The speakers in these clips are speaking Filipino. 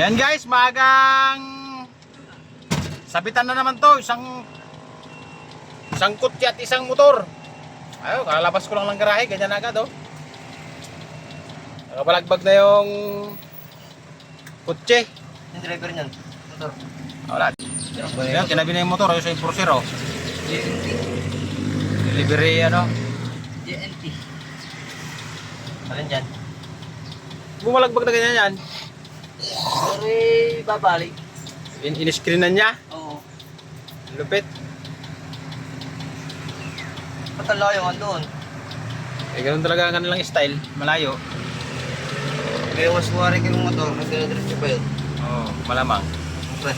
Yan guys, magang sabitan na naman to, isang isang kutsi at isang motor. Ayo, kalalabas ko lang ng garahe, ganyan agad oh. Nakabalagbag na yung kutsi. Yung driver niyan. Motor. Wala. Yan, tinabi na yung motor, ayun sa impulsor oh. Delivery ano. GNT. Alin dyan? Bumalagbag na ganyan yan. Pero eh, babalik. In in-screen na niya. Oo. Lupit. Patala yung andun. Eh, ganun talaga ang kanilang style. Malayo. Kaya mas wari kayong motor, nagdadiretso ba yun? Oo, oh, malamang. Pre.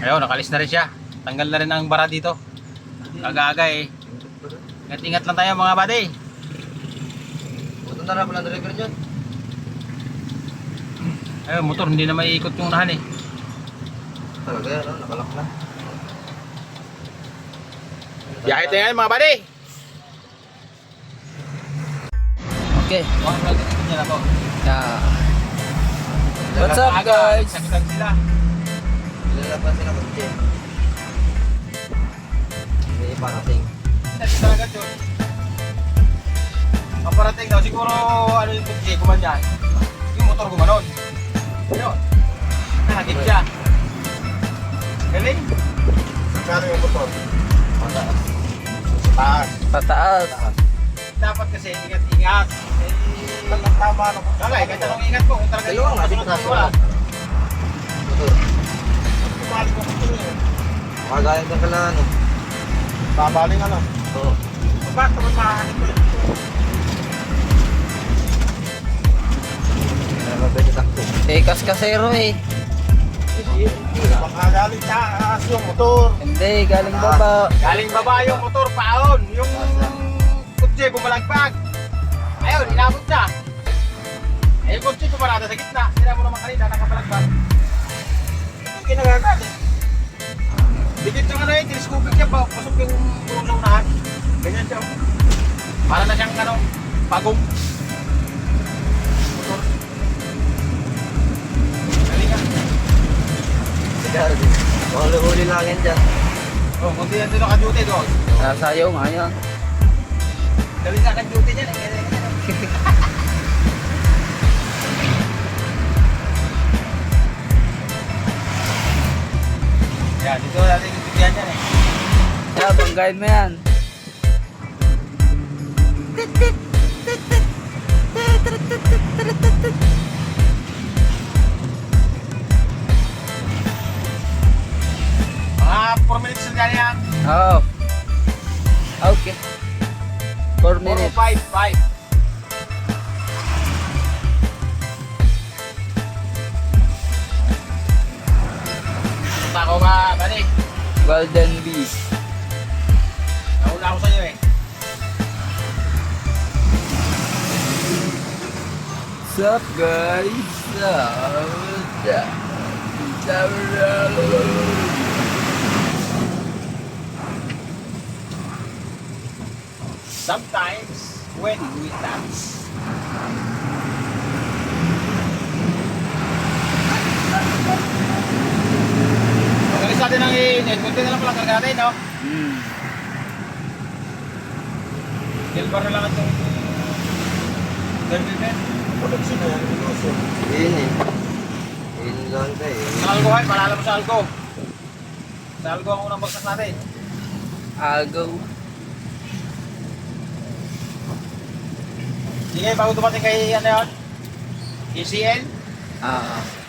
Ayun, nakalis na rin siya. Tanggal na rin ang bara dito. Aga-aga eh. Ingat-ingat lang tayo mga buddy. Puto na rin pala ang driver niyan. Ayun, motor hindi na maiikot yung unahan eh. Talaga yan, no? nakalak na. Biyahe tayo ngayon mga buddy. Okay. Yeah. What's up, guys? Sagutan sila. Lalaban sila kutsi. Hindi parating. Sabi talaga yun. Paparating daw, siguro ano yung kutsi, gumanyan. Yung motor gumanon. Ayun. Nahagip siya. Galing. Kano yung motor? Mataas. Taas. Pataas. dapat kasi ingat-ingat. Eh, tama na po. Kala, kahit anong ingat mo, kung talaga nga, kasunod mo, wala. Motor. Bumalik mo kung yun. Makagayag na pala ano. Babaling ano. Oo. Bakit naman makakalit ko yun? Kaya mabili takto. Eh, kaskasero eh. Baka galing taas yung motor. Hindi, galing baba. Galing baba yung motor, paon. Yung kutsi, bumalagpag. Ayun, inabot na. Eh, yung kutsi, pumarada sa gitna. Sira mo naman kanina, nakapalagpag. Yung kinagagat eh. Dikit yung ano eh, telescopic siya, pa- pasok yung tulong sa unahan. Ganyan siya. oh. Para na siyang ano, bagong. Sigaro din. Huli-huli lang yan dyan. Oh, kunti yan dito ka-duty doon. Nasayaw nga yan. Galing ka ka-duty niyan eh. Ganyan, ganyan. Yan, dito natin yung bigyan yan eh. Yeah, banggain mo yan. Oh. Okay. 4 4 o minutes. 5, 5. Punta ko ba, bali? Golden Bee. Nauna ako sa'yo eh. What's up, guys? Sometimes, when we dance. Magalis natin ang init. Kunti na lang pala karga natin, no? Hmm. Silver na lang itong Derby Production na yan. Yun eh. Yun lang ka eh. Sa Algo, hay. Palala mo sa Algo. Sa Algo ang unang bagsak natin. I'll go. Sige, bago dumating kay ano yun? ECN. Ah.